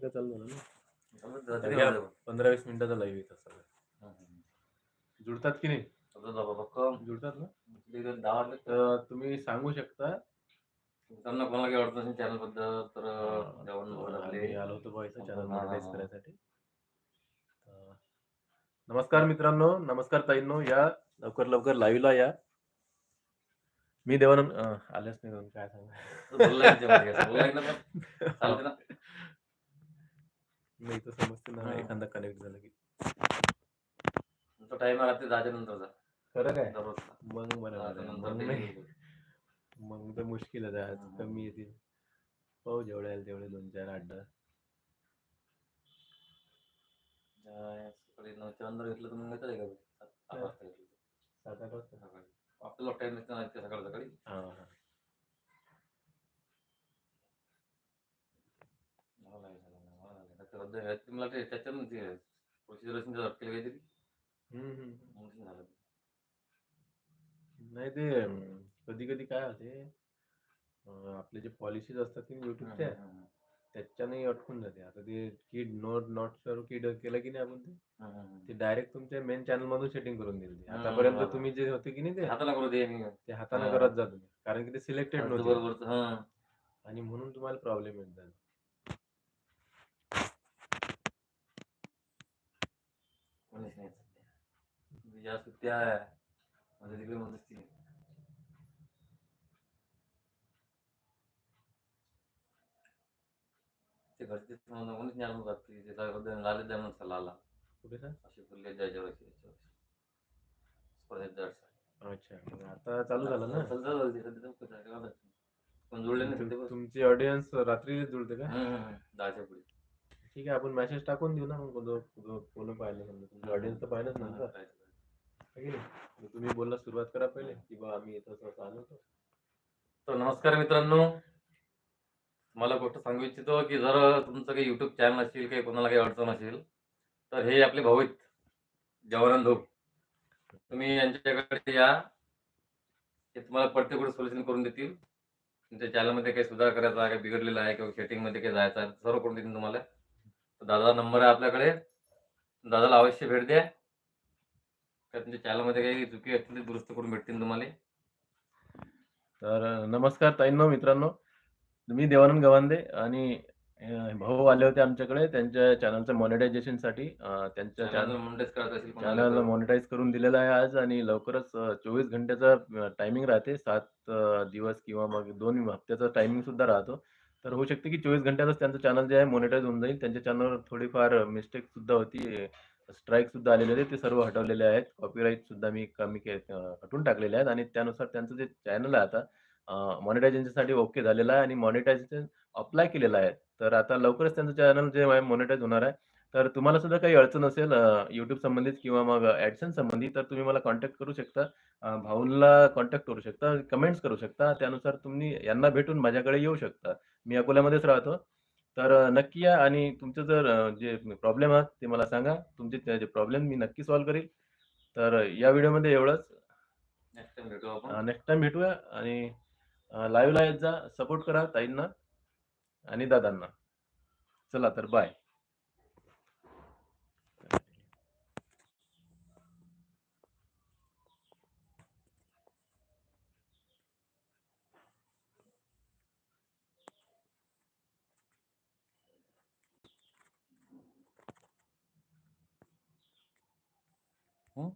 का चालू झालं ना? पंधरा वीस मिनिटाचा लाईव्ह येतात सगळं. हं, हं. जुळतात की नाही? चालतं जा बाबा, कम. जुळतात ना? तर तुम्ही सांगू शकता? त्यांना कोणाला काही अडचण असेल channel बद्दल तर अं, जेवण वगैरे आपले आम्ही आलो होतो व्हायचं चॅनल मॉनिटाईज. करायसाठी. तर नमस्कार मित्रांनो नमस्कार ताईंनो या लवकर लवकर लाईव्हला या. मी देवानंद अं, आलेच नाही दोन काय सांगा? बोलला. बोलला पण चालते ना? नाही तर समजते ना हा. एखादा कनेक्ट झालं की. टाइम राहते दहाच्या नंतरचा खरं काय? दररोजचा. मग बरं दहाच्या मग नाही तर मुश्किल आहे. आज. कमी येतील पाहू जेवढे येईल तेवढे दोन चार आठ दहा. अं, सकाळी नऊच्या नंतर घेतलं तर मग येतं का सात आठ. वाजता घेतलं तर. सात आठ वाजता. सकाळी आपल्याला टाइम नसतं ना इतक्या सकाळी सकाळी. हा हा मला नाही झालं, मला नाही झालं. तर रद्द- मला ते त्याच्यानं ते प्रोसिजर असेल तर अटकेल काहीतरी. म्हणून झालं नाही ते कधी कधी काय होते आपले जे पॉलिसीज असतात की युट्यूबच्या त्याच्याने अटकून जाते आता ते किड नोट नॉट सर्व किड केलं की नाही आपण ते. ते डायरेक्ट तुमच्या मेन चॅनल मधून सेटिंग करून दिली आतापर्यंत. तुम्ही जे होते की नाही ते हाताला करू दे मी ते हाताने हा. करत जा तुम्ही कारण की ते सिलेक्टेड नव्हते. आणि म्हणून तुम्हाला प्रॉब्लेम येत कोणीच नाही सध्या. म्हणजे ज्या सुट्ट्या आहे माझ्या तिकडे म्हणत असतील ते घरचे म्हणून कोणीच नाही आलं रात्री ते काय बद्दल लाले द्या म्हणून आला कुठे सर अशी फुले जायच्या वेळेस याच्या वेळेस. स्पर्धेत जायचं अच्छा मग आता चालू झालं ना चालू झालं आहे, काय. पण नाही तुम-. तुमची ऑडियन्स रात्री जुळते का. दहाच्या पुढे ठीक आहे आपण मेसेज टाकून देऊ ना मग कोण- कोण- कोण पाहिलं समजा तुमची ऑडियन्स तर पाहिलंच नंतर काय ते. तुम्ही बोलला सुरुवात करा पहिले की बा आम्ही इथं असं आलो होतो। तर नमस्कार मित्रांनो। मला गोष्ट सांगू इच्छितो की जर तुमचं काही युट्यूब चॅनल असेल काही कोणाला काही अडचण असेल तर हे आपले भाऊ आहेत जवानंद भाऊ तुम्ही यांच्याकडे या. ते तुम्हाला पडते कुठे सोल्युशन करून देतील. तुमच्या चॅनलमध्ये काही सुधार करायचा आहे काही बिघडलेला आहे किंवा सेटिंगमध्ये काही जायचं आहे सर्व करून देतील तुम्हाला. दादा नंबर आहे आपल्याकडे. दादाला अवश्य भेट द्या. का तुमच्या चॅनलमध्ये काही चुकी असतील ते दुरुस्त करून भेटतील तुम्हाला? तर नमस्कार ताईंनो मित्रांनो. मी देवानंद गवांदे आणि अं, भाऊ आले होते आमच्याकडे. त्यांच्या चॅनलच्या मॉनिटायझेशनसाठी त्यांच्या चॅनल मोनिटाईज करत असेल कोणाला चॅनल तर. मॉनिटाईज करून दिलेलं आहे आज आणि लवकरच चोवीस घंट्याचा टायमिंग राहते. सात अं, दिवस किंवा मग दोन हप्त्याचा टायमिंग सुद्धा राहतो. तर होऊ शकते की चोवीस घंट्यातच त्यांचं चॅनल जे आहे मॉनिटाईज होऊन जाईल. त्यांच्या चॅनलवर थोडीफार मिस्टेक सुद्धा होती. स्ट्राईक सुद्धा आलेले होते ते सर्व हटवलेले आहेत. कॉपीराईट सुद्धा मी कमी के हटून हटवून टाकलेले आहेत. आणि त्यानुसार त्यांचं जे चॅनल आहे आता मॉनिटायझेशनसाठी ओके झालेलं आहे. आणि मॉनिटायझेशन अप्लाय केलेलं आहे. तर आता लवकरच त्यांचं चॅनल जे आहे मॉनिटाईज होणार आहे. तर तुम्हाला सुद्धा काही अडचण असेल यूट्यूब संबंधित किंवा मग ॲडसन संबंधित तर तुम्ही मला कॉन्टॅक्ट करू शकता. अं, भाऊला कॉन्टॅक्ट करू शकता. कमेंट्स करू शकता. त्यानुसार तुम्ही यांना भेटून माझ्याकडे येऊ शकता. मी अकोल्यामध्येच राहतो. तर अं, नक्की या आणि तुमचं जर अं, जे प्रॉब्लेम आहेत ते मला सांगा. तुमचे ते जे प्रॉब्लेम मी नक्की सॉल्व्ह करील. तर या व्हिडिओमध्ये एवढंच. नेक्स्ट टाइम भेटू आपण. नेक्स्ट टाइम भेटूया आणि लाईव्हला येत जा सपोर्ट करा ताईंना आणि दादांना. चला तर बाय. हं?